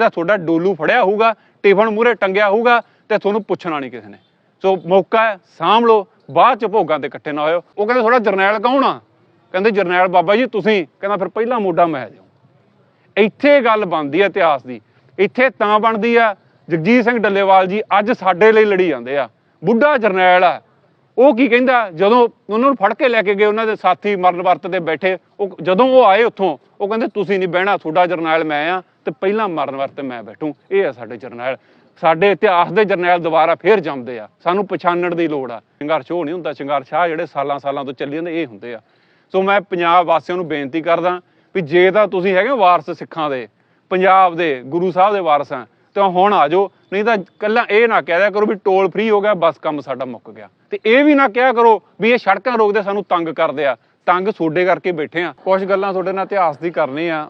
ਤਾਂ ਤੁਹਾਡਾ ਡੋਲੂ ਫੜਿਆ ਹੋਊਗਾ, ਟਿਫਨ ਮੂਰੇ ਟੰਗਿਆ ਹੋਊਗਾ ਤੇ ਤੁਹਾਨੂੰ ਪੁੱਛਣਾ ਨਹੀਂ ਕਿਸੇ ਨੇ। ਸੋ ਮੌਕਾ ਹੈ, ਸਾਂਭ ਲਓ, ਬਾਅਦ ਚ ਭੋਗਾਂ ਤੇ ਇਕੱਠੇ ਨਾ ਹੋਇਓ। ਉਹ ਕਹਿੰਦੇ ਥੋੜਾ ਜਰਨੈਲ ਕੌਣ ਆ? ਕਹਿੰਦੇ, ਜਰਨੈਲ ਬਾਬਾ ਜੀ, ਤੁਸੀਂ। ਕਹਿੰਦਾ, ਫਿਰ ਪਹਿਲਾ ਮੋਢਾ ਮੈਂ ਦਿਓ ਇੱਥੇ ਗੱਲ ਬਣਦੀ ਹੈ ਇਤਿਹਾਸ ਦੀ। ਇੱਥੇ ਤਾਂ ਬਣਦੀ ਆ, ਜਗਜੀਤ ਸਿੰਘ ਡੱਲੇਵਾਲ ਜੀ ਅੱਜ ਸਾਡੇ ਲਈ ਲੜੀ ਜਾਂਦੇ ਆ। ਬੁੱਢਾ ਜਰਨੈਲ ਆ। ਉਹ ਕੀ ਕਹਿੰਦਾ, ਜਦੋਂ ਉਹਨਾਂ ਨੂੰ ਫੜ ਕੇ ਲੈ ਕੇ ਗਏ, ਉਹਨਾਂ ਦੇ ਸਾਥੀ ਮਰਨ ਵਰਤ ਤੇ ਬੈਠੇ, ਉਹ ਜਦੋਂ ਉਹ ਆਏ ਉੱਥੋਂ, ਉਹ ਕਹਿੰਦੇ, ਤੁਸੀਂ ਨਹੀਂ ਬਹਿਣਾ, ਤੁਹਾਡਾ ਜਰਨੈਲ ਮੈਂ ਆ ਤੇ ਪਹਿਲਾਂ ਮਰਨ ਵਰਤ ਮੈਂ ਬੈਠੂ। ਇਹ ਆ ਸਾਡੇ ਜਰਨੈਲ। ਸਾਡੇ ਇਤਿਹਾਸ ਦੇ ਜਰਨੈਲ ਦੁਬਾਰਾ ਫੇਰ ਜੰਮਦੇ ਆ। ਸਾਨੂੰ ਪਛਾਣਨ ਦੀ ਲੋੜ ਆ। ਸੰਘਰਸ਼ ਉਹ ਨਹੀਂ ਹੁੰਦਾ ਸੰਘਰਸ਼ ਆ ਜਿਹੜੇ ਸਾਲਾਂ ਸਾਲਾਂ ਤੋਂ ਚੱਲੀ ਜਾਂਦੇ, ਇਹ ਹੁੰਦੇ ਆ। ਸੋ ਮੈਂ ਪੰਜਾਬ ਵਾਸੀਆਂ ਨੂੰ ਬੇਨਤੀ ਕਰਦਾ ਵੀ ਜੇ ਤਾਂ ਤੁਸੀਂ ਹੈਗੇ ਹੋ ਵਾਰਸ ਸਿੱਖਾਂ ਦੇ, ਪੰਜਾਬ ਦੇ ਗੁਰੂ ਸਾਹਿਬ ਦੇ ਵਾਰਸ ਆ ਤਾਂ ਹੁਣ ਆ ਜਾਓ, ਨਹੀਂ ਤਾਂ ਕੱਲਾ ਇਹ ਨਾ ਕਹਿ ਦਿਆ ਕਰੋ ਵੀ ਟੋਲ ਫ੍ਰੀ ਹੋ ਗਿਆ, ਬਸ ਕੰਮ ਸਾਡਾ ਮੁੱਕ ਗਿਆ। ਤੇ ਇਹ ਵੀ ਨਾ ਕਿਹਾ ਕਰੋ ਵੀ ਇਹ ਸੜਕਾਂ ਰੋਕਦੇ, ਸਾਨੂੰ ਤੰਗ ਕਰਦੇ ਆ। ਤੰਗ ਸੋਡੇ ਕਰਕੇ ਬੈਠੇ ਆ। ਕੁਝ ਗੱਲਾਂ ਤੁਹਾਡੇ ਨਾਲ ਇਤਿਹਾਸ ਦੀ ਕਰਨੀ ਆ।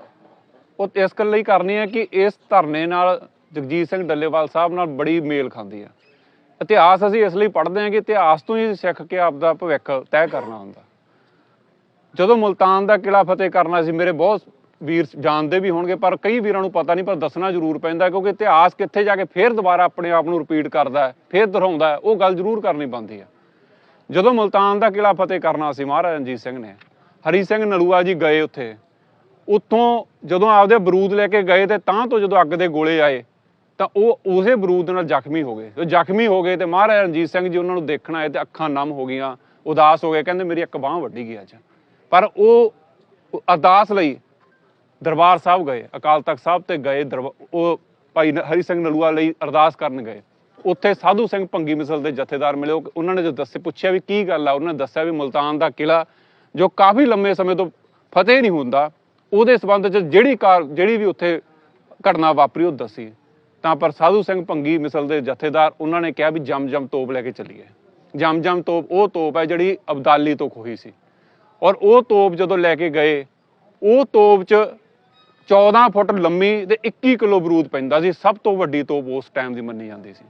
ਉਹ ਇਸ ਗੱਲ ਲਈ ਕਰਨੀ ਹੈ ਕਿ ਇਸ ਧਰਨੇ ਨਾਲ ਜਗਜੀਤ ਸਿੰਘ ਡੱਲੇਵਾਲ ਸਾਹਿਬ ਨਾਲ ਬੜੀ ਮੇਲ ਖਾਂਦੀ ਆ। ਇਤਿਹਾਸ ਅਸੀਂ ਇਸ ਲਈ ਪੜ੍ਹਦੇ ਹਾਂ ਕਿ ਇਤਿਹਾਸ ਤੋਂ ਹੀ ਸਿੱਖ ਕੇ ਆਪਦਾ ਭਵਿੱਖ ਤੈਅ ਕਰਨਾ ਹੁੰਦਾ। ਜਦੋਂ ਮੁਲਤਾਨ ਦਾ ਕਿਲਾ ਫਤਿਹ ਕਰਨਾ ਸੀ, ਮੇਰੇ ਬਹੁਤ ਵੀਰ ਜਾਣਦੇ ਵੀ ਹੋਣਗੇ, ਪਰ ਕਈ ਵੀਰਾਂ ਨੂੰ ਪਤਾ ਨਹੀਂ, ਪਰ ਦੱਸਣਾ ਜ਼ਰੂਰ ਪੈਂਦਾ ਕਿਉਂਕਿ ਇਤਿਹਾਸ ਕਿੱਥੇ ਜਾ ਕੇ ਫੇਰ ਦੁਬਾਰਾ ਆਪਣੇ ਆਪ ਨੂੰ ਰਿਪੀਟ ਕਰਦਾ ਹੈ, ਫੇਰ ਦੁਹਰਾਉਂਦਾ ਉਹ ਗੱਲ ਜ਼ਰੂਰ ਕਰਨੀ ਪੈਂਦੀ ਹੈ। ਜਦੋਂ ਮੁਲਤਾਨ ਦਾ ਕਿਲਾ ਫਤਿਹ ਕਰਨਾ ਸੀ, ਮਹਾਰਾਜਾ ਰਣਜੀਤ ਸਿੰਘ ਨੇ, ਹਰੀ ਸਿੰਘ ਨਲੂਆ ਜੀ ਗਏ ਉੱਥੇ, ਉੱਥੋਂ ਜਦੋਂ ਆਪਦੇ ਬਰੂਦ ਲੈ ਕੇ ਗਏ ਤੇ ਤਾਂ ਤੋਂ ਜਦੋਂ ਅੱਗ ਦੇ ਗੋਲੇ ਆਏ, ਤਾਂ ਉਹ ਉਸੇ ਬਰੂਦ ਨਾਲ ਜ਼ਖਮੀ ਹੋ ਗਏ। ਜੋ ਜ਼ਖਮੀ ਹੋ ਗਏ ਤੇ ਮਹਾਰਾਜਾ ਰਣਜੀਤ ਸਿੰਘ ਜੀ ਉਹਨਾਂ ਨੂੰ ਦੇਖਣ ਆਏ ਤੇ ਅੱਖਾਂ ਨਮ ਹੋ ਗਈਆਂ, ਉਦਾਸ ਹੋ ਗਏ, ਕਹਿੰਦੇ ਮੇਰੀ ਇੱਕ ਬਾਹ ਵੱਢੀ ਗਈ ਅੱਜ। ਪਰ ਉਹ ਅਰਦਾਸ ਲਈ ਦਰਬਾਰ ਸਾਹਿਬ ਗਏ, ਅਕਾਲ ਤਖਤ ਸਾਹਿਬ ਤੇ ਗਏ, ਦਰਬਾ- ਉਹ ਭਾਈ ਹਰੀ ਸਿੰਘ ਨਲੂਆ ਲਈ ਅਰਦਾਸ ਕਰਨ ਗਏ। ਉੱਥੇ ਸਾਧੂ ਸਿੰਘ ਭੰਗੀ ਮਿਸਲ ਦੇ ਜਥੇਦਾਰ ਮਿਲੇ ਉਹਨਾਂ ਨੇ ਜੋ ਦੱਸੇ, ਪੁੱਛਿਆ ਵੀ ਕੀ ਗੱਲ ਆ, ਉਹਨਾਂ ਨੇ ਦੱਸਿਆ ਵੀ ਮੁਲਤਾਨ ਦਾ ਕਿਲਾ ਜੋ ਕਾਫੀ ਲੰਮੇ ਸਮੇਂ ਤੋਂ ਫਤਿਹ ਨਹੀਂ ਹੁੰਦਾ, ਉਹਦੇ ਸਬੰਧ ਚ ਜਿਹੜੀ ਕਾਰ, ਜਿਹੜੀ ਵੀ ਉੱਥੇ ਘਟਨਾ ਵਾਪਰੀ, ਉਹ ਦੱਸੀ। ਤਾਂ ਪਰ ਸਾਧੂ ਸਿੰਘ ਭੰਗੀ ਮਿਸਲ ਦੇ ਜਥੇਦਾਰ ਉਹਨਾਂ ਨੇ ਕਿਹਾ ਵੀ ਜਮ ਜਮ ਤੋਪ ਲੈ ਕੇ ਚੱਲੀਏ। ਜਮ ਜਮ ਤੋਪ, ਉਹ ਤੋਪ ਹੈ ਜਿਹੜੀ ਅਬਦਾਲੀ ਤੋਂ ਖੋਹੀ ਸੀ। ਔਰ ਉਹ ਤੋਪ ਜਦੋਂ ਲੈ ਕੇ ਗਏ, ਉਹ ਤੋਪ 'ਚ 14 ਫੁੱਟ ਲੰਮੀ ਤੇ 21 ਕਿਲੋ ਬਰੂਦ ਪੈਂਦਾ ਸੀ, ਸਭ ਤੋਂ ਵੱਡੀ ਤੋਪ ਉਸ ਟਾਈਮ ਦੀ ਮੰਨੀ ਜਾਂਦੀ ਸੀ।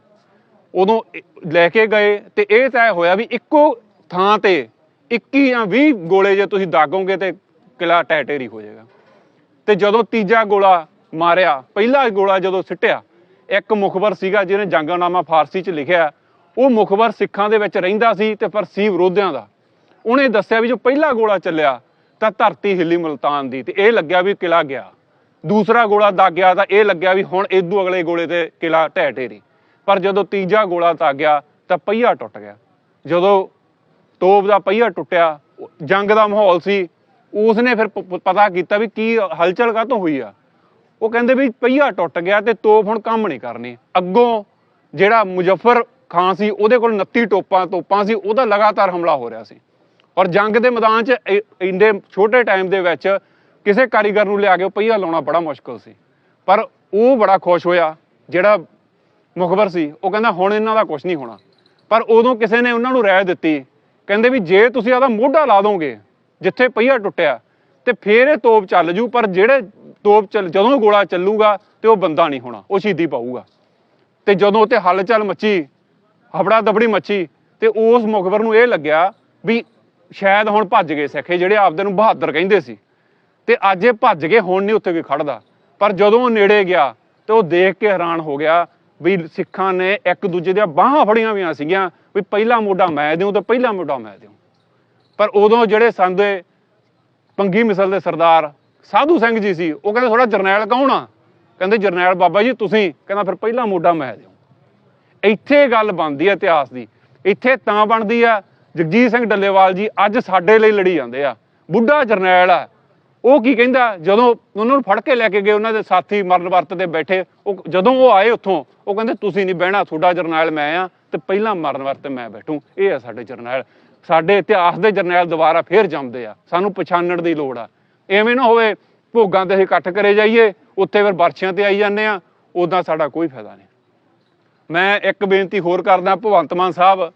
ਉਦੋਂ ਲੈ ਕੇ ਗਏ ਤੇ ਇਹ ਤੈਅ ਹੋਇਆ ਵੀ ਇੱਕੋ ਥਾਂ ਤੇ 21 ਜਾਂ 20 ਗੋਲੇ ਜੇ ਤੁਸੀਂ ਦਾਗੋਗੇ ਤੇ ਕਿਲਾ ਟੈਟੇਰੀ ਹੋ ਜਾਏਗਾ। ਤੇ ਜਦੋਂ ਤੀਜਾ ਗੋਲਾ ਮਾਰਿਆ, ਪਹਿਲਾ ਗੋਲਾ ਜਦੋਂ ਸਿੱਟਿਆ, ਇੱਕ ਮੁਖਬਰ ਸੀਗਾ ਜਿਹਨੇ ਜੰਗਨਾਮਾ ਫਾਰਸੀ 'ਚ ਲਿਖਿਆ, ਉਹ ਮੁਖਬਰ ਸਿੱਖਾਂ ਦੇ ਵਿੱਚ ਰਹਿੰਦਾ ਸੀ ਤੇ ਪਰ ਸੀ ਵਿਰੋਧੀਆਂ ਦਾ। ਉਹਨੇ ਦੱਸਿਆ ਵੀ ਜੋ ਪਹਿਲਾ ਗੋਲਾ ਚੱਲਿਆ ਤਾਂ ਧਰਤੀ ਹਿੱਲੀ ਮੁਲਤਾਨ ਦੀ ਤੇ ਇਹ ਲੱਗਿਆ ਵੀ ਕਿਲਾ ਗਿਆ। ਦੂਸਰਾ ਗੋਲਾ ਦਾਗਿਆ ਤਾਂ ਇਹ ਲੱਗਿਆ ਵੀ ਹੁਣ ਇਦੋਂ ਅਗਲੇ ਗੋਲੇ ਤੇ ਕਿਲਾ ਢਹਿ ਢੇਰੀ। ਪਰ ਜਦੋਂ ਤੀਜਾ ਗੋਲਾ ਦਾਗਿਆ ਤਾਂ ਪਹੀਆ ਟੁੱਟ ਗਿਆ। ਜਦੋਂ ਤੋਪ ਦਾ ਪਹੀਆ ਟੁੱਟਿਆ, ਜੰਗ ਦਾ ਮਾਹੌਲ ਸੀ, ਉਸਨੇ ਫਿਰ ਪਤਾ ਕੀਤਾ ਵੀ ਕੀ ਹਲਚਲ ਕਾਹਤੋਂ ਹੋਈ ਆ। ਉਹ ਕਹਿੰਦੇ ਵੀ ਪਹੀਆ ਟੁੱਟ ਗਿਆ ਤੇ ਤੋਪ ਹੁਣ ਕੰਮ ਨਹੀਂ ਕਰਨੀ। ਅੱਗੋਂ ਜਿਹੜਾ ਮੁਜ਼ੱਫਰ ਖਾਨ ਸੀ, ਉਹਦੇ ਕੋਲ 29 ਟੋਪਾਂ ਤੋਪਾਂ ਸੀ, ਉਹਦਾ ਲਗਾਤਾਰ ਹਮਲਾ ਹੋ ਰਿਹਾ ਸੀ। ਔਰ ਜੰਗ ਦੇ ਮੈਦਾਨ 'ਚ, ਇ- ਇੰਨੇ ਛੋਟੇ ਟਾਈਮ ਦੇ ਵਿੱਚ ਕਿਸੇ ਕਾਰੀਗਰ ਨੂੰ ਲਿਆ ਕੇ ਉਹ ਪਹੀਆ ਲਾਉਣਾ ਬੜਾ ਮੁਸ਼ਕਲ ਸੀ। ਪਰ ਉਹ ਬੜਾ ਖੁਸ਼ ਹੋਇਆ, ਜਿਹੜਾ ਮੁਖਬਰ ਸੀ, ਉਹ ਕਹਿੰਦਾ ਹੁਣ ਇਹਨਾਂ ਦਾ ਕੁਝ ਨਹੀਂ ਹੋਣਾ। ਪਰ ਉਦੋਂ ਕਿਸੇ ਨੇ ਉਹਨਾਂ ਨੂੰ ਰਾਏ ਦਿੱਤੀ, ਕਹਿੰਦੇ ਵੀ ਜੇ ਤੁਸੀਂ ਆਦਾ ਮੋਢਾ ਲਾ ਦੋਗੇ, ਜਿੱਥੇ ਪਹੀਆ ਟੁੱਟਿਆ, ਤੇ ਫੇਰ ਇਹ ਤੋਪ ਚੱਲ ਜੂ, ਪਰ ਜਿਹੜੇ ਤੋਪ ਚੱਲ, ਜਦੋਂ ਗੋਲਾ ਚੱਲੂਗਾ ਤੇ ਉਹ ਬੰਦਾ ਨਹੀਂ ਹੋਣਾ, ਉਹ ਸ਼ਹੀਦੀ ਪਾਊਗਾ। ਤੇ ਜਦੋਂ ਤੇ ਹਲਚਲ ਮੱਚੀ ਹਬੜਾ ਦਬੜੀ ਮੱਚੀ, ਤੇ ਉਸ ਮੁਖਬਰ ਨੂੰ ਇਹ ਲੱਗਿਆ ਵੀ ਸ਼ਾਇਦ ਹੁਣ ਭੱਜ ਗਏ ਸਿੱਖੇ ਜਿਹੜੇ ਆਪਦੇ ਨੂੰ ਬਹਾਦਰ ਕਹਿੰਦੇ ਸੀ। ਤੇ ਅੱਜ ਇਹ ਭੱਜ ਗਏ ਹੁਣ ਨਹੀਂ ਉੱਥੇ ਕੋਈ ਖੜਦਾ। ਪਰ ਜਦੋਂ ਉਹ ਨੇੜੇ ਗਿਆ ਤੇ ਉਹ ਦੇਖ ਕੇ ਹੈਰਾਨ ਹੋ ਗਿਆ ਵੀ ਸਿੱਖਾਂ ਨੇ ਇੱਕ ਦੂਜੇ ਦੀਆਂ ਬਾਹਾਂ ਫੜੀਆਂ ਹੋਈਆਂ ਸੀਗੀਆਂ ਵੀ ਪਹਿਲਾ ਮੋਢਾ ਮੈਂ ਦਿਉ ਤੇ ਪਹਿਲਾ ਮੋਢਾ ਮੈਂ ਦਿਉ ਪਰ ਉਦੋਂ ਜਿਹੜੇ ਸੰਦੇ ਪੰਗੀ ਮਿਸਲ ਦੇ ਸਰਦਾਰ ਸਾਧੂ ਸਿੰਘ ਜੀ ਸੀ, ਉਹ ਕਹਿੰਦੇ ਥੋੜਾ ਜਰਨੈਲ ਕੌਣ ਆ? ਕਹਿੰਦੇ ਜਰਨੈਲ ਬਾਬਾ ਜੀ ਤੁਸੀਂ, ਕਹਿੰਦਾ ਫਿਰ ਪਹਿਲਾ ਮੋਢਾ ਮੈਂ ਦਿਉ ਇੱਥੇ ਗੱਲ ਬਣਦੀ ਹੈ ਇਤਿਹਾਸ ਦੀ। ਇੱਥੇ ਤਾਂ ਬਣਦੀ ਆ, ਜਗਜੀਤ ਸਿੰਘ ਡੱਲੇਵਾਲ ਜੀ ਅੱਜ ਸਾਡੇ ਲਈ ਲੜੀ ਜਾਂਦੇ ਆ। ਬੁੱਢਾ ਜਰਨੈਲ ਆ ਉਹ ਕੀ ਕਹਿੰਦਾ? ਜਦੋਂ ਉਹਨਾਂ ਨੂੰ ਫੜ ਕੇ ਲੈ ਕੇ ਗਏ, ਉਹਨਾਂ ਦੇ ਸਾਥੀ ਮਰਨ ਵਰਤ ਤੇ ਬੈਠੇ, ਉਹ ਜਦੋਂ ਉਹ ਆਏ ਉੱਥੋਂ, ਉਹ ਕਹਿੰਦੇ, ਤੁਸੀਂ ਨਹੀਂ ਬਹਿਣਾ, ਤੁਹਾਡਾ ਜਰਨੈਲ ਮੈਂ ਆ ਤੇ ਪਹਿਲਾਂ ਮਰਨ ਵਰਤ ਮੈਂ ਬੈਠੂ। ਇਹ ਆ ਸਾਡੇ ਜਰਨੈਲ। ਸਾਡੇ ਇਤਿਹਾਸ ਦੇ ਜਰਨੈਲ ਦੁਬਾਰਾ ਫੇਰ ਜੰਮਦੇ ਆ। ਸਾਨੂੰ ਪਛਾਣਨ ਦੀ ਲੋੜ ਆ। ਐਵੇਂ ਨਾ ਹੋਵੇ, ਭੋਗਾਂ ਤੇ ਅਸੀਂ ਇਕੱਠ ਕਰੇ ਜਾਈਏ, ਉੱਥੇ ਫਿਰ ਬਰਛਿਆਂ ਤੇ ਆਈ ਜਾਂਦੇ ਆ ਉਦਾਂ ਸਾਡਾ ਕੋਈ ਫਾਇਦਾ ਨਹੀਂ। ਮੈਂ ਇੱਕ ਬੇਨਤੀ ਹੋਰ ਕਰਦਾ, ਭਗਵੰਤ ਮਾਨ ਸਾਹਿਬ,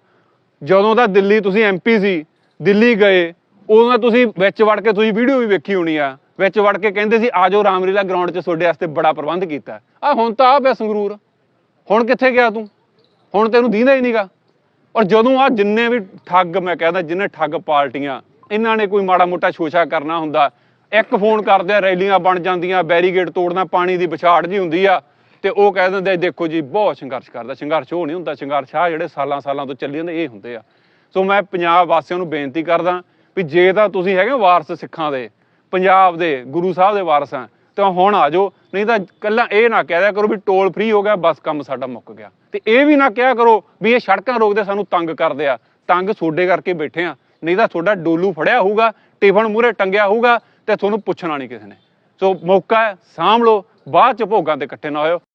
ਜਦੋਂ ਦਾ ਦਿੱਲੀ ਤੁਸੀਂ ਐਮਪੀ ਸੀ, ਦਿੱਲੀ ਗਏ ਉਦੋਂ ਦਾ ਤੁਸੀਂ ਵਿੱਚ ਵੜ ਕੇ ਤੁਸੀਂ ਵੀਡੀਓ ਵੀ ਵੇਖੀ ਹੋਣੀ ਆ। ਵਿੱਚ ਵੜ ਕੇ ਕਹਿੰਦੇ ਸੀ ਆਜੋ ਰਾਮਲੀਲਾ ਗਰਾਊਂਡ 'ਚ ਤੁਹਾਡੇ ਵਾਸਤੇ ਬੜਾ ਪ੍ਰਬੰਧ ਕੀਤਾ। ਆ ਹੁਣ ਤਾਂ ਆ ਪਿਆ ਸੰਗਰੂਰ। ਹੁਣ ਕਿੱਥੇ ਗਿਆ ਤੂੰ? ਹੁਣ ਤੈਨੂੰ ਦੀਂਦਾ ਹੀ ਨਹੀਂਗਾ ਔਰ ਜਦੋਂ ਆ ਜਿੰਨੇ ਵੀ ਠੱਗ ਮੈਂ ਕਹਿੰਦਾ, ਜਿੰਨੇ ਠੱਗ ਪਾਰਟੀਆਂ, ਇਹਨਾਂ ਨੇ ਕੋਈ ਮਾੜਾ ਮੋਟਾ ਸ਼ੋਸ਼ਾ ਕਰਨਾ ਹੁੰਦਾ। ਇੱਕ ਫੋਨ ਕਰਦੇ ਆ ਰੈਲੀਆਂ ਬਣ ਜਾਂਦੀਆਂ ਬੈਰੀਗੇਡ ਤੋੜਨਾ, ਪਾਣੀ ਦੀ ਵਿਛਾੜ ਜੀ ਹੁੰਦੀ ਆ। ਤੇ ਉਹ ਕਹਿ ਦਿੰਦੇ, ਦੇਖੋ ਜੀ, ਬਹੁਤ ਸੰਘਰਸ਼ ਕਰਦਾ। ਸੰਘਰਸ਼ ਉਹ ਨਹੀਂ ਹੁੰਦਾ। ਸੰਘਰਸ਼ ਆ ਜਿਹੜੇ ਸਾਲਾਂ ਸਾਲਾਂ ਤੋਂ ਚੱਲੀ ਜਾਂਦੇ, ਇਹ ਹੁੰਦੇ ਆ। ਸੋ ਮੈਂ ਪੰਜਾਬ ਵਾਸੀਆਂ ਨੂੰ ਬੇਨਤੀ ਕਰਦਾ ਵੀ ਜੇ ਤਾਂ ਤੁਸੀਂ ਹੈਗੇ ਹੋ ਵਾਰਸ ਸਿੱਖਾਂ ਦੇ, ਪੰਜਾਬ ਦੇ, ਗੁਰੂ ਸਾਹਿਬ ਦੇ ਵਾਰਸ ਆ, ਤਾਂ ਹੁਣ ਆ ਜਾਓ। ਨਹੀਂ ਤਾਂ ਕੱਲਾ ਇਹ ਨਾ ਕਹਿ ਦਿਆ ਕਰੋ ਵੀ ਟੋਲ ਫ੍ਰੀ ਹੋ ਗਿਆ, ਬਸ ਕੰਮ ਸਾਡਾ ਮੁੱਕ ਗਿਆ। ਤੇ ਇਹ ਵੀ ਨਾ ਕਿਹਾ ਕਰੋ ਵੀ ਇਹ ਸੜਕਾਂ ਰੋਕਦੇ ਸਾਨੂੰ ਤੰਗ ਕਰਦੇ ਆ। ਤੰਗ ਸੋਡੇ ਕਰਕੇ ਬੈਠੇ ਆ। ਨਹੀਂ ਤਾਂ ਤੁਹਾਡਾ ਡੋਲੂ ਫੜਿਆ ਹੋਊਗਾ, ਟਿਫਨ ਮੂਰੇ ਟੰਗਿਆ ਹੋਊਗਾ ਤੇ ਤੁਹਾਨੂੰ ਪੁੱਛਣਾ ਨਹੀਂ ਕਿਸੇ ਨੇ। ਸੋ ਮੌਕਾ ਹੈ, ਸਾਂਭ ਲਓ, ਬਾਅਦ ਚ ਭੋਗਾਂ ਤੇ ਇਕੱਠੇ ਨਾ ਹੋਇਓ।